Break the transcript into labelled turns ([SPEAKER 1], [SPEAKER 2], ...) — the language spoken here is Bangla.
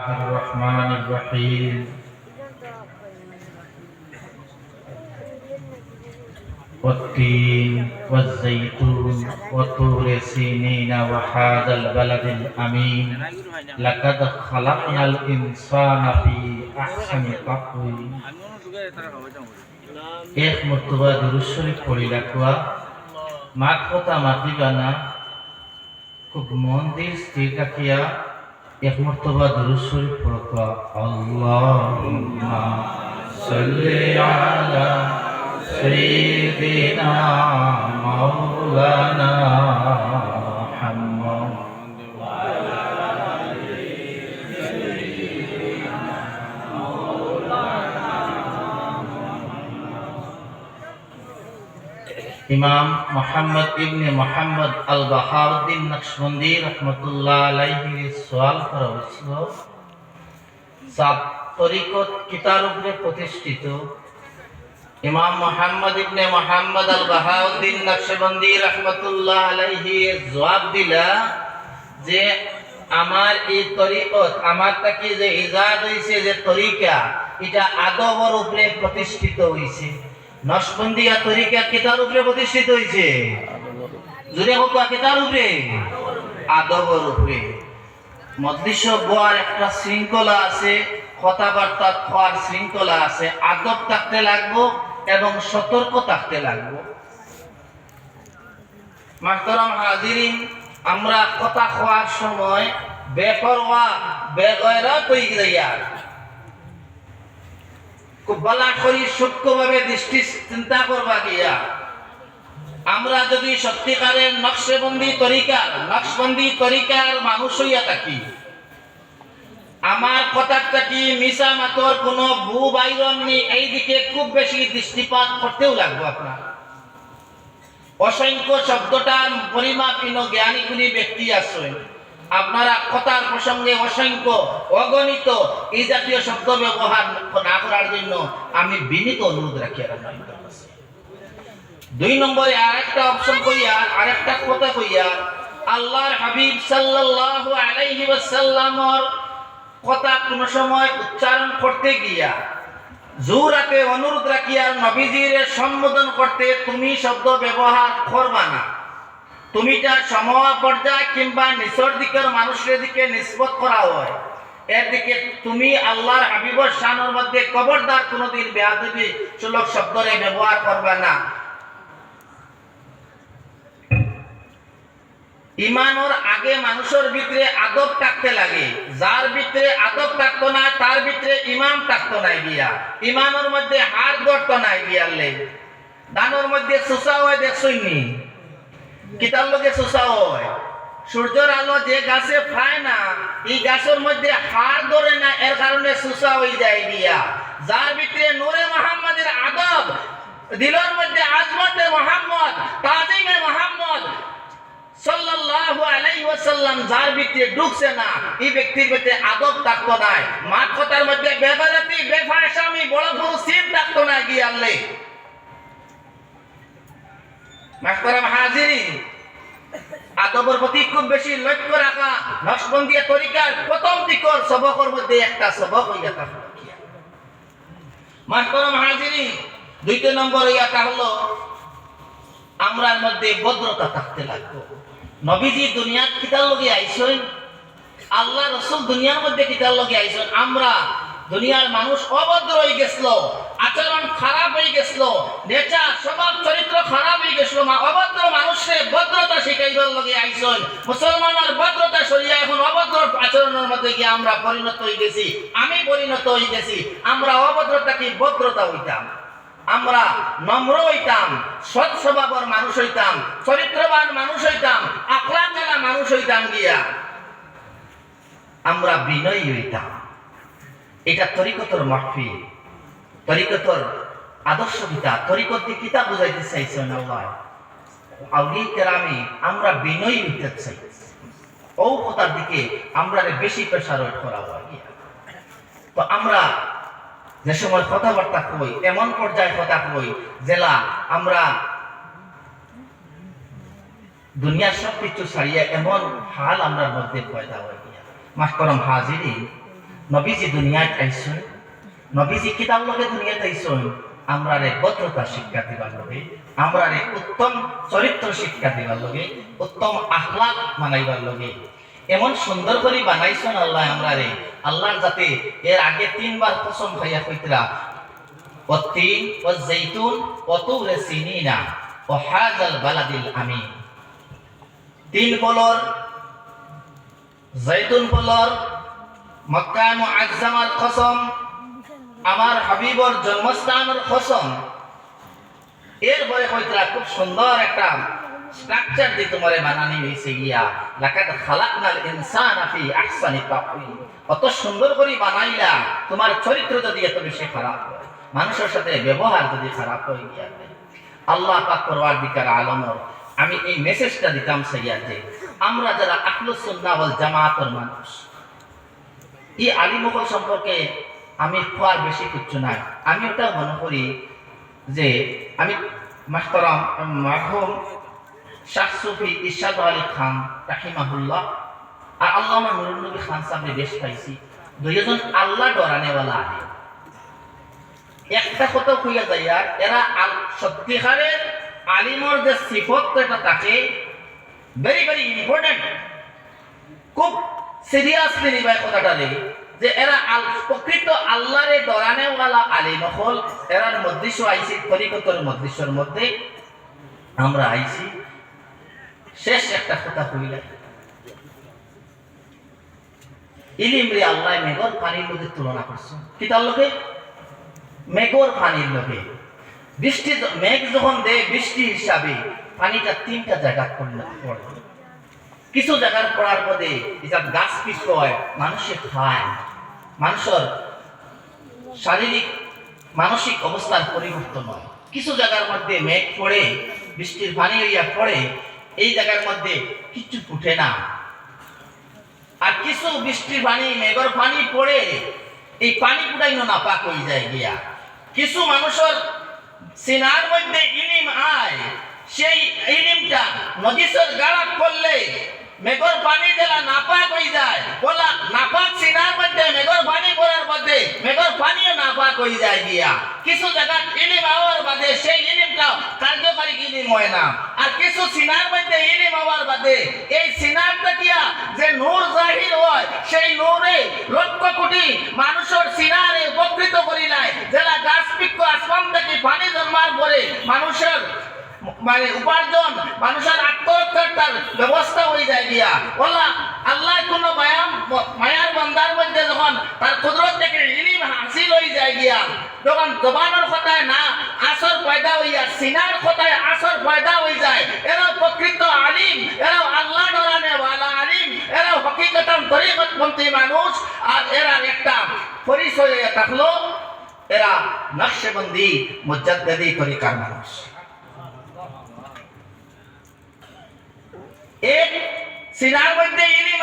[SPEAKER 1] الرحمن الرحيم والتين والزيتون وطور سينين وهذا البلد الأمين لقد خلقنا الإنسان في أحسن تقويم এক মর্তবা দুরুশ্বরী পড়ি রাখুয়া মাত কথা মাতিবানা খুব মন দিয়ে স্থির রাখিয়া এক মর্তবা দুরুশ্বরী পড়কুয়া আল্লাহুম্মা সাল্লি আলা সাইয়্যিদিনা মাওলানা ইমাম মোহাম্মদ ইবনে মোহাম্মদ আল বাহাউদ্দিন নকশবন্দি রহমতুল্লাহ আলাইহি সওয়াল করা হয়েছিল। সাত তরিকত কিতার উপরে প্রতিষ্ঠিত ইমাম মোহাম্মদ ইবনে মোহাম্মদ আল বাহাউদ্দিন নকশবন্দি রহমতুল্লাহ আলাইহি জবাব দিলা যে আমার এই তরিকত, আমার তাকে যে ইজাদ হয়েছে যে তরিকা, এটা আদবর উপরে প্রতিষ্ঠিত হয়েছে নশবন্দিয়া তরিকা কেতার উপরে প্রতিষ্ঠিত হয়েছে। জুড়ে হোক কেতার উপরে, আদবর উপরে। মজলিস বোয়ার একটা শৃঙ্খলা আছে, কথাবার্তা খোয়ার শৃঙ্খলা আছে, আদব থাকতে লাগবো এবং সতর্ক থাকতে লাগবো। মাহতরম হাজিরিন আমরা কথা খোয়ার সময় বেপরোয়া, বেগয়রা কই যাইয়া বলা করি সূক্ষ্মভাবে দৃষ্টি চিন্তা করবা গিয়া আমরা যদি সত্যিকারের নকশবন্দি তরিকার নকশবন্দি তরিকার মানুষ হইয়া থাকি, আমার কথাটা কি মিশা মাতর কোনো ভূ বাইরন নেই এইদিকে খুব বেশি দৃষ্টিপাত করতেও লাগবো আপনার। অসংখ্য শব্দটার পরিমাপহীন জ্ঞানীগুলি ব্যক্তি আছে আপনারা কথার প্রসঙ্গে অসংখ্য, অগণিত এই জাতীয় শব্দ ব্যবহার না করার জন্য আমি বিনীত অনুরোধ রাখি। দুই নম্বরে আরেকটা অপশন কইয়া, আরেকটা কথা কইয়া, আল্লাহর হাবিব সাল্লাল্লাহু আলাইহি ওয়াসাল্লামর কথা কোন সময় উচ্চারণ করতে গিয়া, জোরাতে অনুরোধ রাখিয়া নবীজির সম্বোধন করতে তুমি শব্দ ব্যবহার করবা না তুমিটা সময় পর্যায় কিংবা নিচর দিকের মানুষের দিকে নিষ্পত করা হয়। এর দিকে তুমি আল্লাহর হাবিবর শানোর মধ্যে কবরদার কোনোদিন বেয়াদবি সুলভ শব্দরে ব্যবহার করবে না। ইমানোর আগে মানুষের ভিতরে আদব থাকতে লাগে। যার ভিতরে আদব থাকতো না তার ভিতরে ইমাম থাকতো নাই গিয়া ইমানোর মধ্যে হার ধরতো নাই গিয়ালে দানোর মধ্যে সুসা হয় দেখছইনি কিতার লগে সুসা হয়। সূর্যের আলো যে গাছে ফায় না, এই গাছের মধ্যে হার ধরে না এর কারণে সুসা হয়ে যায় গিয়া যার ভিতরে নূরে মোহাম্মদের আদব দিলের মধ্যে আজমতে মোহাম্মদ, তাজিমে মোহাম্মদ সাল্লাল্লাহু আলাইহি ওয়াসাল্লাম যার ভিতরে ঢুকছে না, এই ব্যক্তির ভিতরে আদব থাকতো নাই। মাত কথার মধ্যে বেগারতি বেফাশামি বড় বড় সিন থাকতো না গিয়ে প্রতি খুব লক্ষ্য রাখা মধ্যে একটা আমরার মধ্যে ভদ্রতা থাকতে লাগবে। নবীজি দুনিয়ার কিতার লগে আইসেন আল্লাহ রসুল দুনিয়ার মধ্যে কিতার লগে আইসেন আমরা দুনিয়ার মানুষ অভদ্র হয়ে গেছিল আচরণ খারাপ হয়ে গেছিল। নেচার, স্বভাব, চরিত্র খারাপ হয়ে গেছিল। অভদ্র মানুষের ভদ্রতা শিখাইবার লগে আইসেন। মুসলমানের ভদ্রতা সরিয়া এখন অভদ্র আচরণের মধ্যে গিয়ে আমরা পরিণত হয়ে গেছি। আমি পরিণত হয়ে গেছি। আমরা অভদ্রতাকে ভদ্রতা হইতাম? আমরা নম্র হইতাম, সৎ স্বভাবের মানুষ হইতাম, চরিত্রবান মানুষ হইতাম জানা মানুষ হইতাম গিয়া। আমরা বিনয়ী হইতাম। এটা তরিকতর মাহফিল। তরিকতর আদর্শ গীতা তরিকত বুঝাইতে আউলি আমরা বিনয়ী হইতে চাই। দিকে আমরা বেশি প্রেশার করা হয়। তো আমরা যে সময় কথাবার্তা কই, এমন পর্যায়ে কথা কই জেলা আমরা দুনিয়ার সব কিছু ছাড়িয়ে এমন হাল আমরার মধ্যে পয়দা হয়ে গিয়া হাজিরি নবীজি দুনিয়ায় আইসুন নবীজি কিতাব লগে দুনিয়াতে আইসুন আমরা রে ভদ্রতা শিক্ষা দিবার লগে আমরা রে উত্তম চরিত্র শিক্ষা দিবার লগে উত্তম আখলাক মানাইবার লগে এমন সুন্দর করে বানাইছেন আল্লাহ আমরা রে আল্লাহর যাতে এর আগে তিনবার কসম খাইয়া কইতরা والتين والزيتون وطور سينين وهذا البلد الأمين তিন বলর জৈতুন বলর মক্কা মুআজ্জামার কসম আমার হাবিবর জন্মস্থানের কসম এরপরে কইতরা খুব সুন্দর একটা স্ট্রাকচার দিয়ে তোমারে বানানি হয়েছে গিয়া। লাকাদ খালাকনাল ইনসানা ফি আহসানি তাকওয়িম। কত সুন্দর করে বানাইলা। তোমার চরিত্র যদি এত বেশি খারাপ হয়, মানুষের সাথে ব্যবহার যদি খারাপ হয়ে গিয়া। আল্লাহ পাক পরওয়ার দিকার আলমর আমি এই মেসেজটা দিতাম সাইয়া যে আমরা যারা আহলুস সুন্নাহ ওয়াল জামাতের মানুষ, এই আলী সম্পর্কে আমি খোয়ার বেশি কিছু নাই। আমি ওটা মনে করি যে আমি মাহতরম মাহরুম শাহ সুফি ইরশাদ আলী খান রাহিমাহুল্লাহ আর আল্লামা নুরুল নবী খান সাহেব বেশ পাইছি। দুইজন আল্লাহ ডরানেওয়ালা আলী একটা কথা কইয়া যায় আর, এরা সত্যিকারের আলিমর যে সিফত থাকে ভেরি ভেরি ইম্পর্টেন্ট খুব সিরিয়াসলি নিবাই কথাটা রে যে এরা আল প্রকৃত আল্লাহরে ডরানেওয়ালা আলিম হল। এরার মধ্যে আইসি তরিকতর মধ্যেশ্বর মধ্যে আমরা আইছি। শেষ একটা কথা কইলা। ইলিম রে আল্লাহ মেঘর পানির মধ্যে তুলনা করছ। কি তার লোকে মেঘর পানির লোকে বৃষ্টি মেঘ যখন দেয় বৃষ্টি হিসাবে পানিটা তিনটা জায়গা পড়ে। কিছু জায়গার পড়ার পরে এটা গাছ পিছ হয় মানুষে খায়। মানুষের শারীরিক, মানসিক অবস্থার পরিবর্তন হয়। কিছু জায়গার মধ্যে মেঘ পড়ে, বৃষ্টির পানি হইয়া পড়ে, এই জায়গার মধ্যে কিছু ফুটে না। আর কিছু বৃষ্টির পানি, মেঘর পানি পড়ে, এই পানি ফুটাই না পাক হয়ে যায় গিয়া। কিছু মানুষের সিনার মধ্যে ইলিম আয়, সেই ইলিমটা নদীসের গাড়া করলে মেঘর পানি জেলা নাপাক হয়ে যায়। বলা নাপাক সিনার মধ্যে, মেঘর পানি পড়ার মধ্যে, মেঘর পানিও নাপাক হয়ে যায় গিয়া। কিছু জায়গা ইলিম আওয়ার বাদে, সেই ইলিমটা কার্যকারী ইলিম হয় না। আর কিছু সিনার মধ্যে ইলিম আওয়ার বাদে, এই সিনারটা কিয়া যে নূর জাহির হয়, সেই নূরে লক্ষ কোটি মানুষের সিনারে উপকৃত করি নাই জেলা গাছ বৃক্ষ আসমান থেকে পানি জন্মার পরে মানুষের মানে উপার্জন, মানুষের তার ব্যবস্থা হয়ে যায় গিয়া। বলা আল্লাহ কোন মায়াম, মায়ার বান্দার মধ্যে যখন তার কুদরত থেকে ইলিম হাসিল হয়ে যায় গিয়া, যখন জবানের কথায় না, আসর পয়দা হইয়া, সিনার কথায় আসর পয়দা হয়ে যায় এরা প্রকৃত আলিম এরা আল্লাহ ডরানে ওয়ালা আলিম এরা হকিকতান তরিকতপন্থী মানুষ, আর এরা একটা পরিচয় থাকল, এরা নকশবন্দি, মুজাদ্দিদি তরিকার মানুষ। এক সিনার মধ্যে ইলিম